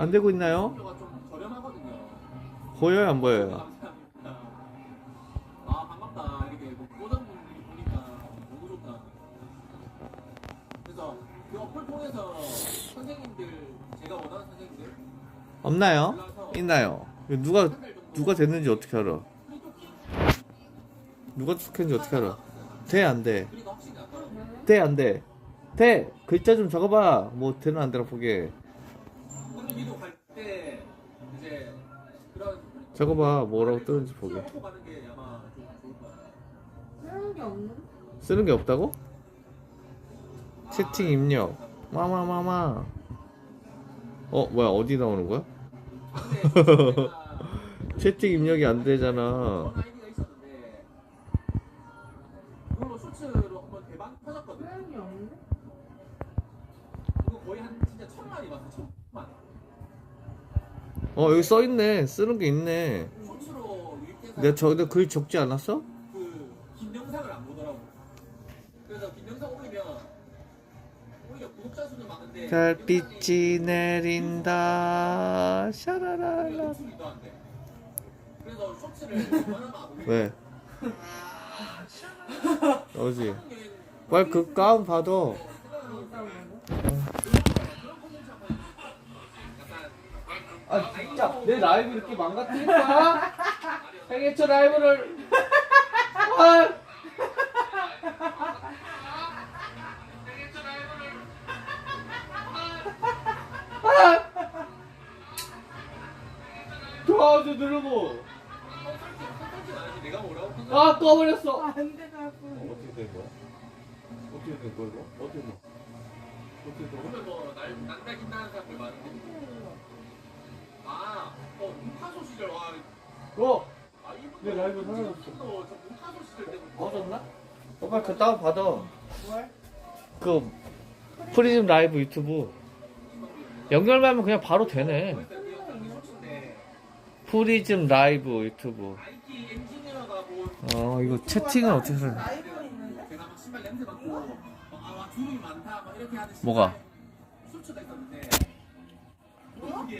안 되고 있나요? 보여요 안 보여요? 아 반갑다 이렇게 뭐 보장분들이 보니까 너무 좋다. 그래서 그 어플 통해서 선생님들 제가 원하는 선생님들 없나요? 있나요? 누가 누가 됐는지 어떻게 알아? 누가 투표했는지 어떻게 알아? 돼 안 돼? 돼 안 돼? 돼! 글자 좀 적어봐. 뭐 되나 안 되나 보게. 근데 위로 갈 때 이제 그런 적어봐. 뭐라고 뜨는지 보게. 쓰는 게 없는? 쓰는 게 없다고? 채팅 입력. 마마마마. 어 뭐야 어디 나오는 거야? 채팅 입력이 안 되잖아. 쓰는 게 없는? 그거 거의 한 진짜 천만이 봤어 천만. 어 여기 써 있네. 쓰는 게 있네. 내가 저 근데 글 적지 않았어? 그긴 영상을 안 보더라고. 그래서 긴 영상 올리면 오히려 구독자 수는 많은데 달빛이 내린다. 샤라라라. 유튜브도 안 돼. 그래서 쇼츠를 웬만하면 안 올려. 왜? 어지. 빨리 그 가운 받아. 아 진짜 내 라이브 이렇게 망가뜨릴 거야? 생애 초 라이브를 아! 좋아요 누르고 내가 뭐라고 아 꺼버렸어 안 돼, 자꾸. 어떻게 된 거야? 어떻게 된 거야 이거? 어떻게 된 어떻게 된 보면 뭐날 난다 긴다는 사람들 많은데 아, 어 문파소 시절. 와, 어? 아 이분 내 라이브 사라졌어. 저 문파소 시절 때문에 꺼졌나? 오빠 그 다운 받아. 뭘? 그 프리즘 라이브 유튜브. 연결만 하면 그냥 바로 되네. 프리즘 라이브 유튜브. 뭐어 이거 채팅은 어떻게 해 이렇게 하는 뭐가?